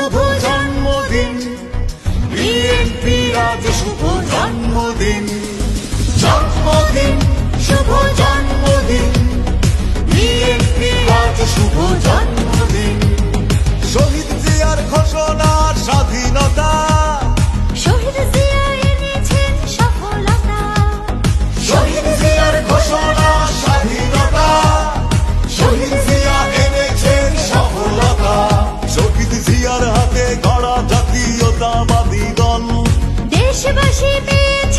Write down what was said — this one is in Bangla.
শুভ জন্মদিন। বিএনপি রাজ শুভ জন্মদিন। দেশবাসী পেয়েছে